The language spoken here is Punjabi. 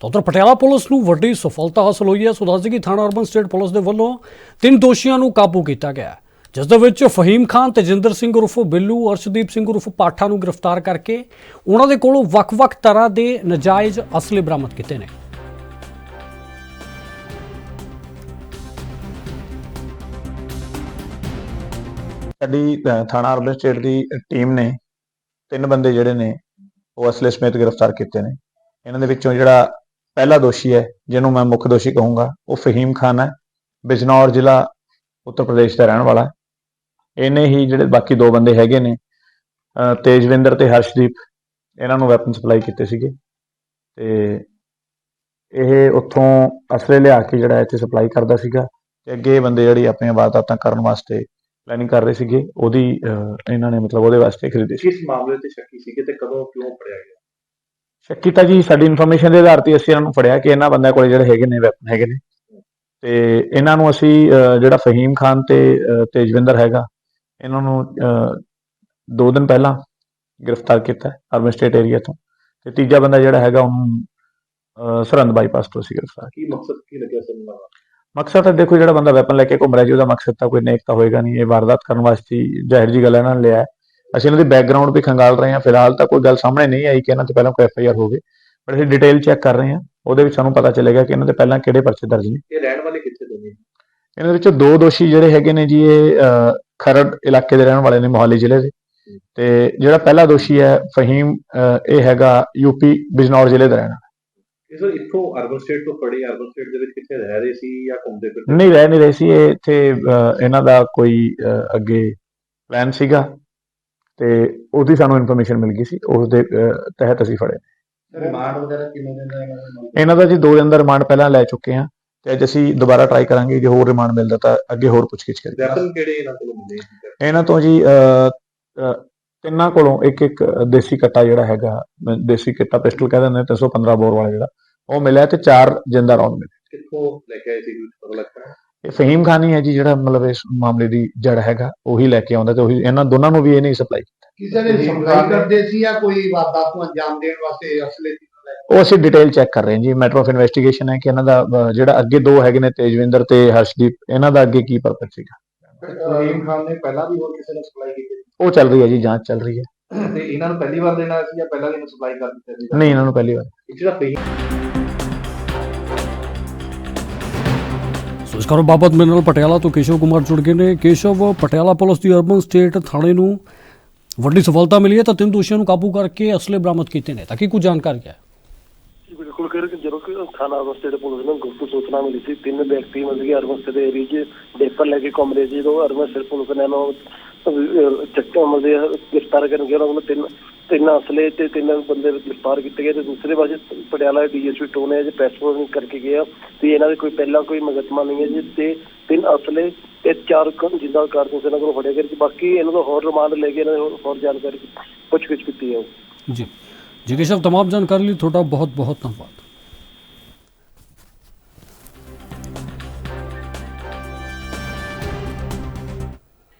ਤਾਂ ਉੱਧਰ ਪਟਿਆਲਾ ਪੁਲਿਸ ਨੂੰ ਵੱਡੀ ਸਫਲਤਾ ਹਾਸਲ ਹੋਈ ਹੈ। ਸੋ ਦੱਸ ਕਿ ਥਾਣਾ ਅਰਬਨ ਸਟੇਟ ਪੁਲਿਸ ਦੇ ਵੱਲੋਂ ਤਿੰਨ ਦੋਸ਼ੀਆਂ ਨੂੰ ਕਾਬੂ ਕੀਤਾ ਗਿਆ ਜਿਸ ਦੇ ਵਿੱਚ ਫਹੀਮ ਖਾਨ, ਤੇਜਿੰਦਰ ਸਿੰਘ ਉਰਫ ਬਿੱਲੂ, ਅਰਸ਼ਦੀਪ ਸਿੰਘ ਉਰਫ ਪਾਠਾ ਨੂੰ ਗ੍ਰਿਫਤਾਰ ਕਰਕੇ ਉਹਨਾਂ ਦੇ ਕੋਲੋਂ ਵੱਖ-ਵੱਖ ਤਰ੍ਹਾਂ ਦੇ ਨਜਾਇਜ਼ ਅਸਲੇ ਬਰਾਮਦ ਕੀਤੇ ਨੇ। ਸਾਡੀ ਥਾਣਾ ਅਰਬਨ ਸਟੇਟ ਦੀ ਟੀਮ ਨੇ ਤਿੰਨ ਬੰਦੇ ਜਿਹੜੇ ਨੇ ਉਹ ਅਸਲੇ ਸਮੇਤ ਗ੍ਰਿਫਤਾਰ ਕੀਤੇ ਨੇ। ਇਹਨਾਂ ਦੇ ਵਿੱਚੋਂ ਜਿਹੜਾ ਪਹਿਲਾ ਦੋਸ਼ੀ ਹੈ, ਜਿਹਨੂੰ ਮੈਂ ਮੁੱਖ ਦੋਸ਼ੀ ਕਹੂੰਗਾ, ਉਹ ਫਹੀਮ ਖਾਨ ਹੈ, ਬਿਜਨੌਰ ਜ਼ਿਲ੍ਹਾ ਉੱਤਰ ਪ੍ਰਦੇਸ਼ ਦਾ ਰਹਿਣ ਵਾਲਾ ਹੈ। ਇਹਨੇ ਹੀ ਜਿਹੜੇ ਬਾਕੀ ਦੋ ਬੰਦੇ ਹੈਗੇ ਨੇ ਤੇਜਵਿੰਦਰ ਤੇ ਹਰਸ਼ਦੀਪ, ਇਹਨਾਂ ਨੂੰ ਵੈਪਨ ਸਪਲਾਈ ਕੀਤੇ ਸੀਗੇ। ਤੇ ਇਹ ਉੱਥੋਂ ਅਸਲੇ ਲਿਆ ਕੇ ਜਿਹੜਾ ਇੱਥੇ ਸਪਲਾਈ ਕਰਦਾ ਸੀਗਾ, ਤੇ ਅੱਗੇ ਇਹ ਬੰਦੇ ਜਿਹੜੀ ਆਪਣੀਆਂ ਵਾਰਦਾਤਾਂ ਕਰਨ ਵਾਸਤੇ ਪਲੈਨਿੰਗ ਕਰ ਰਹੇ ਸੀਗੇ, ਉਹਦੀ ਇਹਨਾਂ ਨੇ ਮਤਲਬ ਉਹਦੇ ਵਾਸਤੇ ਖਰੀਦੀ ਸੀ। ਕਿਸ ਮਾਮਲੇ ਤੇ ਸ਼ੱਕੀ ਸੀਗੇ ਤੇ ਕਦੋਂ, ਕਿਉਂ ਫੜਿਆ ਗਿਆ? ਸ਼ੱਕੀ ਤਾਂ ਜੀ ਸਾਡੀ ਇਨਫੋਰਮੇਸ਼ਨ ਦੇ ਆਧਾਰ ਤੇ ਅਸੀਂ ਇਹਨਾਂ ਨੂੰ ਫੜਿਆ ਕਿ ਇਹਨਾਂ ਬੰਦਿਆਂ ਕੋਲੇ ਜਿਹੜੇ ਹੈਗੇ ਨੇ ਵੈਪਨ ਹੈਗੇ ਨੇ। ਤੇ ਇਹਨਾਂ ਨੂੰ ਅਸੀਂ ਜਿਹੜਾ ਫਹੀਮ ਖਾਨ ਤੇ ਤੇਜਵਿੰਦਰ ਹੈਗਾ ਇਹਨਾਂ ਨੂੰ ਅਹ, ਦੋ ਦਿਨ ਪਹਿਲਾਂ ਗ੍ਰਿਫਤਾਰ ਕੀਤਾ ਅਰਬਨ ਸਟੇਟ ਏਰੀਆ ਤੋਂ। ਤੇ ਤੀਜਾ ਬੰਦਾ ਜਿਹੜਾ ਹੈਗਾ ਉਹਨੂੰ ਸਰਹੰਦ ਬਾਈਪਾਸ ਤੋਂ ਅਸੀਂ ਗ੍ਰਿਫਤਾਰ ਕੀ ਮਕਸਦ ਕੀ ਲੱਗਿਆ ਸਰ ਦਾ? ਮਕਸਦ ਤਾਂ ਦੇਖੋ ਜਿਹੜਾ ਬੰਦਾ ਵੈਪਨ ਲੈ ਕੇ ਘੁੰਮ ਰਿਹਾ ਜੀ ਉਹਦਾ ਮਕਸਦ ਤਾਂ ਕੋਈ ਨੇਕ ਤਾਂ ਹੋਏਗਾ ਨਹੀਂ। ਇਹ ਵਾਰਦਾਤ ਕਰਨ ਵਾਸਤੇ ਜ਼ਾਹਿਰ ਜੀ ਗੱਲ ਇਹਨਾਂ ਨੇ ਲਿਆ ਹੈ। ਅਸੀਂ ਇਹਨਾਂ ਦੀ ਬੈਕਗ੍ਰਾਉਂਡ ਵੀ ਖੰਗਾਲ ਰਹੇ ਹਾਂ। ਫਿਲਹਾਲ ਤਾਂ ਕੋਈ ਗੱਲ ਸਾਹਮਣੇ ਨਹੀਂ ਆਈ ਕਿ ਇਹਨਾਂ ਤੇ ਪਹਿਲਾਂ ਕੋਈ ਐਫ ਆਈ ਆਰ ਹੋਵੇ ਪਰ ਅਸੀਂ ਡਿਟੇਲ ਚੈੱਕ ਕਰ ਰਹੇ ਹਾਂ। ਉਹਦੇ ਵਿੱਚ ਸਾਨੂੰ ਪਤਾ ਚੱਲੇਗਾ ਕਿ ਇਹਨਾਂ ਤੇ ਪਹਿਲਾਂ ਕਿਹੜੇ ਪਰਚੇ ਦਰਜ ਨੇ। ਇਹ ਰਹਿਣ ਵਾਲੇ ਕਿੱਥੇ ਦੇ ਨੇ? ਇਹਨਾਂ ਵਿੱਚੋਂ ਦੋ ਦੋਸ਼ੀ ਜਿਹੜੇ ਹੈਗੇ ਨੇ ਜੀ ਇਹ ਖਰੜ ਇਲਾਕੇ ਦੇ ਰਹਿਣ ਵਾਲੇ ਨੇ ਮੋਹਾਲੀ ਜ਼ਿਲ੍ਹੇ ਦੇ। ਤੇ ਜਿਹੜਾ ਪਹਿਲਾ ਦੋਸ਼ੀ ਹੈ ਫਹੀਮ ਇਹ ਹੈਗਾ ਯੂਪੀ ਬਿਜਨੌਰ ਜ਼ਿਲ੍ਹੇ ਦਾ ਰਹਿਣ ਵਾਲਾ। ਇਹ ਸਰ ਇੱਥੋਂ ਅਰਬਨ ਸਟੇਟ ਤੋਂ ਫੜੇ ਅਰਬਨ ਸਟੇਟ ਦੇ ਵਿੱਚ ਕਿੱਥੇ ਰਹਿ ਰਹੇ ਸੀ ਜਾਂ ਘੁੰਮਦੇ ਫਿਰਦੇ? ਨਹੀਂ ਰਹਿ ਨਹੀਂ ਰਹੇ ਸੀ। ਇਹ ਇੱਥੇ ਇਹਨਾਂ ਦਾ ਕੋਈ ਅੱਗੇ ਪਲਾਨ ਸੀਗਾ। ਤੇ ਉਹਦੀ ਸਾਨੂੰ ਇਨਫੋਰਮੇਸ਼ਨ ਮਿਲ ਗਈ ਸੀ ਉਸ ਦੇ ਤਹਿਤ ਅਸੀਂ ਫੜੇ। ਰਿਮਾਂਡ ਵਗੈਰਾ ਕਿੰਨੇ ਦਿਨ ਦਾ ਇਹਨਾਂ ਦਾ ਜੀ ਦੋ ਦਿਨ ਦਾ ਰਿਮਾਂਡ ਪਹਿਲਾਂ ਲੈ ਚੁੱਕੇ ਹਾਂ ਤੇ ਅੱਜ ਅਸੀਂ ਦੁਬਾਰਾ ਟਰਾਈ ਕਰਾਂਗੇ ਜੇ ਹੋਰ ਰਿਮਾਂਡ ਮਿਲਦਾ ਤਾਂ ਅੱਗੇ ਹੋਰ ਪੁੱਛਗਿੱਛ ਕਰਾਂਗੇ ਵੈਪਨ ਕਿਹੜੇ ਇਹਨਾਂ ਕੋਲੋਂ ਤੋਂ ਜੀ ਤਿੰਨਾਂ ਕੋਲੋਂ ਇੱਕ ਇੱਕ ਦੇਸੀ ਕੱਟਾ ਜਿਹੜਾ ਹੈਗਾ ਦੇਸੀ ਕੱਟਾ ਪਿਸਟਲ ਕਹਿੰਦੇ ਨੇ 315 ਬੋਰ ਵਾਲਾ ਜਿਹੜਾ ਉਹ ਮਿਲਿਆ ਤੇ ਚਾਰ ਜਿੰਦਾ ਰੌਂਦ ਮਿਲੇ। ਕਿੱਥੋਂ ਲੈ ਕੇ ਆਏ ਸੀ ਪਤਾ ਲੱਗਦਾ ਇਹ ਫਹੀਮ ਖਾਨ ਹੀ ਹੈ ਜੀ ਜਿਹੜਾ ਮਤਲਬ ਇਸ ਮਾਮਲੇ ਦੀ ਜੜ ਹੈਗਾ ਉਹੀ ਲੈ ਕੇ ਆਉਂਦਾ ਤੇ ਉਹੀ ਇਹਨਾਂ ਦੋਨਾਂ ਨੂੰ ਵੀ ਇਹ ਨਹੀਂ ਸਪਲਾਈ ਕਿਸੇ ਨੇ ਸਪਲਾਈ ਕਰਦੇ ਸੀ ਜਾਂ ਕੋਈ ਵਾਰਦਾਤ ਨੂੰ ਅੰਜਾਮ ਦੇਣ ਵਾਸਤੇ ਅਸਲੇ ਉਹ ਅਸੀਂ ਡਿਟੇਲ ਚੈੱਕ ਕਰ ਰਹੇ ਹਾਂ ਜੀ ਮੈਟਰ ਆਫ ਇਨਵੈਸਟੀਗੇਸ਼ਨ ਹੈ ਕਿ ਇਹਨਾਂ ਦਾ ਜਿਹੜਾ ਅੱਗੇ ਦੋ ਹੈਗੇ ਨੇ ਤੇਜਵਿੰਦਰ ਤੇ ਹਰਸ਼ਦੀਪ ਇਹਨਾਂ ਦਾ ਅੱਗੇ ਕੀ ਪਰਪਸ ਸੀਗਾ? ਸਲੀਮ ਖਾਨ ਨੇ ਪਹਿਲਾਂ ਵੀ ਹੋਰ ਕਿਸੇ ਨੇ ਸਪਲਾਈ ਕੀਤੀ ਉਹ ਚੱਲ ਰਹੀ ਹੈ ਜੀ ਜਾਂਚ ਚੱਲ ਰਹੀ ਹੈ। ਤੇ ਇਹਨਾਂ ਨੂੰ ਪਹਿਲੀ ਵਾਰ ਦੇਣਾ ਸੀ ਜਾਂ ਪਹਿਲਾਂ ਵੀ ਇਹਨੂੰ ਸਪਲਾਈ ਕਰ ਦਿੱਤਾ ਸੀ? ਨਹੀਂ ਇਹਨਾਂ ਨੂੰ ਪਹਿਲੀ ਵਾਰ। ਇੱਕ ਜਿਹੜਾ ਫਹੀਮ ਇਸ ਕਾਰੋ ਬਾਬਤ ਮੇਰੇ ਨਾਲ ਪਟਿਆਲਾ ਤੋਂ ਕੇਸ਼ਵ ਕੁਮਾਰ ਜੁੜ ਗਏ ਨੇ। ਕੇਸ਼ਵ, ਪਟਿਆਲਾ ਪੁਲਿਸ ਦੀ ਅਰਬਨ ਸਟੇਟ ਥਾਣੇ ਨੂੰ ਵੱਡੀ ਸਫਲਤਾ ਮਿਲੀ ਹੈ ਤਾਂ ਤਿੰਨ ਦੋਸ਼ੀਆਂ ਨੂੰ ਕਾਬੂ ਕਰਕੇ ਅਸਲੇ ਬਰਾਮਦ ਕੀਤੇ ਨੇ। ਤਾਂ ਕਿ ਕੁਝ ਜਾਣਕਾਰੀ ਹੈ? ਜਦੋਂ ਕਿ ਥਾਣਾ ਅਰਬਨ ਪੁਲਿਸ ਨੂੰ ਗੁਪਤ ਸੂਚਨਾ ਮਿਲੀ ਸੀ। ਤਿੰਨ ਵਿਅਕਤੀ ਮਤਲਬ ਕਿ ਅਰਬਨ ਸਟੇਟ ਦੇ ਏਰੀਏ 'ਚ ਡੇਪਰ ਲੈ ਕੇ ਅਰਬਨ ਸਟੇਟ ਪੁਲਿਸ ਨੇ ਨੂੰ ਚੱਕਾ ਮਤਲਬ ਗ੍ਰਿਫਤਾਰ ਕਰਨ ਗਿਆ, ਉਹਨਾਂ ਨੂੰ ਤਿੰਨ ਤਿੰਨ ਅਸਲੇ ਤੇ ਤਿੰਨ ਬੰਦੇ ਗ੍ਰਿਫਤਾਰ ਕੀਤੇ ਗਏ ਤੇ ਦੂਸਰੇ ਪਾਸੇ ਪਟਿਆਲਾ ਡੀਐਸਪੀ ਟੋਨੇ ਅੱਜ ਪ੍ਰੈਸ ਕਾਨਫਰੰਸ ਕਰਕੇ ਗਿਆ ਤੇ ਇਹਨਾਂ ਦੇ ਕੋਈ ਪਹਿਲਾਂ ਕੋਈ ਮੁਕੱਦਮਾ ਨਹੀਂ ਹੈ ਜੀ ਤੇ ਤਿੰਨ ਅਸਲੇ ਤੇ ਚਾਰ ਕ- ਜਿੰਦਾ ਕਾਰਤੂਸ ਇਹਨਾਂ ਕੋਲ ਫੜੇ ਗਏ ਤੇ ਬਾਕੀ ਇਹਨਾਂ ਦਾ ਹੋਰ ਰਿਮਾਂਡ ਲੈ ਕੇ ਇਹਨਾਂ ਨੇ ਹੋਰ- ਜਾਣਕਾਰੀ ਪੁੱਛ ਗਿੱਛ ਕੀਤੀ ਹੈ। ਜੀ। ਜੀ ਕੇਸ਼ਵ ਤਮਾਮ ਜਾਣਕਾਰੀ ਲਈ ਤੁਹਾਡਾ ਬਹੁਤ ਬਹੁਤ ਧੰਨਵਾਦ।